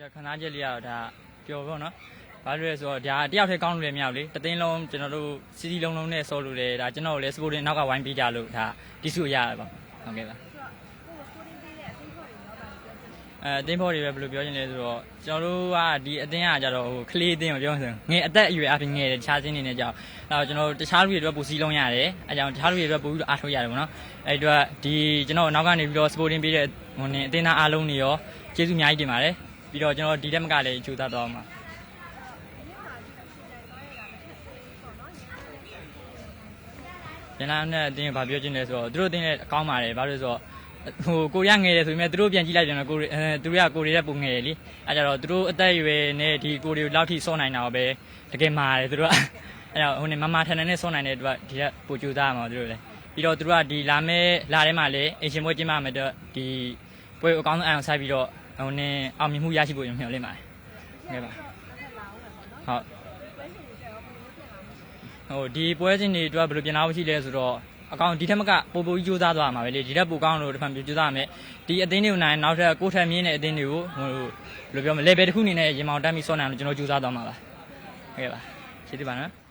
ရခဏချက်လေးကတော့ဒါပျော်ပေါ့နော်ဘာလို့လဲဆိုတော့ဒါတယောက်တည်းကောင်းလို့လည်းမရဘူးလေတသိန်းလုံးကျွန်တော်တို့စီစီလုံးလုံးနဲ့ဆော်လို့လေဒါကျွန်တော်တို့လည်းစပိုတင်နောက်ကဝိုင်းပေးကြလို့ဒါတီစုရရပါဟုတ်ကဲ့ပါအဲအတင်းဖို့တွေပဲဘယ်လိုပြောချင်လဲဆိုတော့ကျွန်တော်တို့ကဒီအတင်းကကြတော့ဟိုကလေးအတင်းကိုပြောမှဆိုငယ်အသက်အရွယ်အပြင်ငယ်တယ်တခြားစင်းနေနေကြအောင်အဲတော့ကျွန်တော်တို့တခြားလူတွေအတွက်ပူစီလုံးရတယ်အဲကြောင့်တခြားလူတွေအတွက်ပူပြီးတော့အားထုတ်ရတယ်ပေါ့နော်အဲအတွက်ဒီကျွန်တော်နောက်ကနေပြီးတော့စပိုတင်ပေးတဲ့ဟိုနေအတင်းသားအားလုံးတွေရောကျေးဇူးအများကြီးတင်ပါတယ် ပြီးတော့ကျွန်တော်ဒီတက်မကလည်းကြိုးစားတော့မှာပြန်လာတဲ့အတင်းကဘာပြောချင်လဲဆိုတော့သူတို့အတင်းလည်းအကောင်းပါတယ်ဘာလို့လဲဆိုတော့ဟိုကိုရငယ်တယ်ဆိုပေမဲ့သူတို့ပြန်ကြည့်လိုက်ပြန်တော့ကိုရီအဲသူတို့ကကိုရီတဲ့ပုံငယ်တယ်လीအဲကြတော့သူတို့အသက်အရွယ်နဲ့ဒီကိုရီကိုလောက်ထိစောနိုင်တာပဲတကယ်မာတယ်သူတို့ကအဲတော့ဟိုနေမမထန်ထန်နဲ့စောနိုင်တဲ့သူကဒီကပိုကြိုးစားမှာသူတို့လည်းပြီးတော့သူတို့ကဒီလာမဲ့လာထဲမှာလည်းအင်ရှင်ပွဲကျင်းပမယ်တော့ဒီပွဲအကောင်းဆုံးအောင်ဆိုင်ပြီးတော့ ဟိုနေအောင်မြင်မှုရရှိဖို့မျှော်လင့်ပါတယ်ဟုတ်ကဲ့ပါဟုတ်ဟိုဒီပွဲစဉ်တွေအတွက်ဘယ်လိုပြင်လာဖို့ရှိလဲဆိုတော့အကောင်ဒီထက်မကပိုပိုကြီးစူးစမ်းသွားမှာပဲလေဒီထက်ပိုကောင်းလို့တစ်ဖန်ပြစူးစမ်းရမယ်ဒီအသင်းတွေကိုနိုင်နောက်ထပ်ကိုထက်မြင်းတဲ့အသင်းတွေကိုဟိုဘယ်လိုပြောမလဲ level တစ်ခုအနေနဲ့ရင်မောင်တက်ပြီးစောနိုင်လို့ကျွန်တော်စူးစမ်းသွားမှာပါဟုတ်ကဲ့ပါကျေးဇူးပါနော်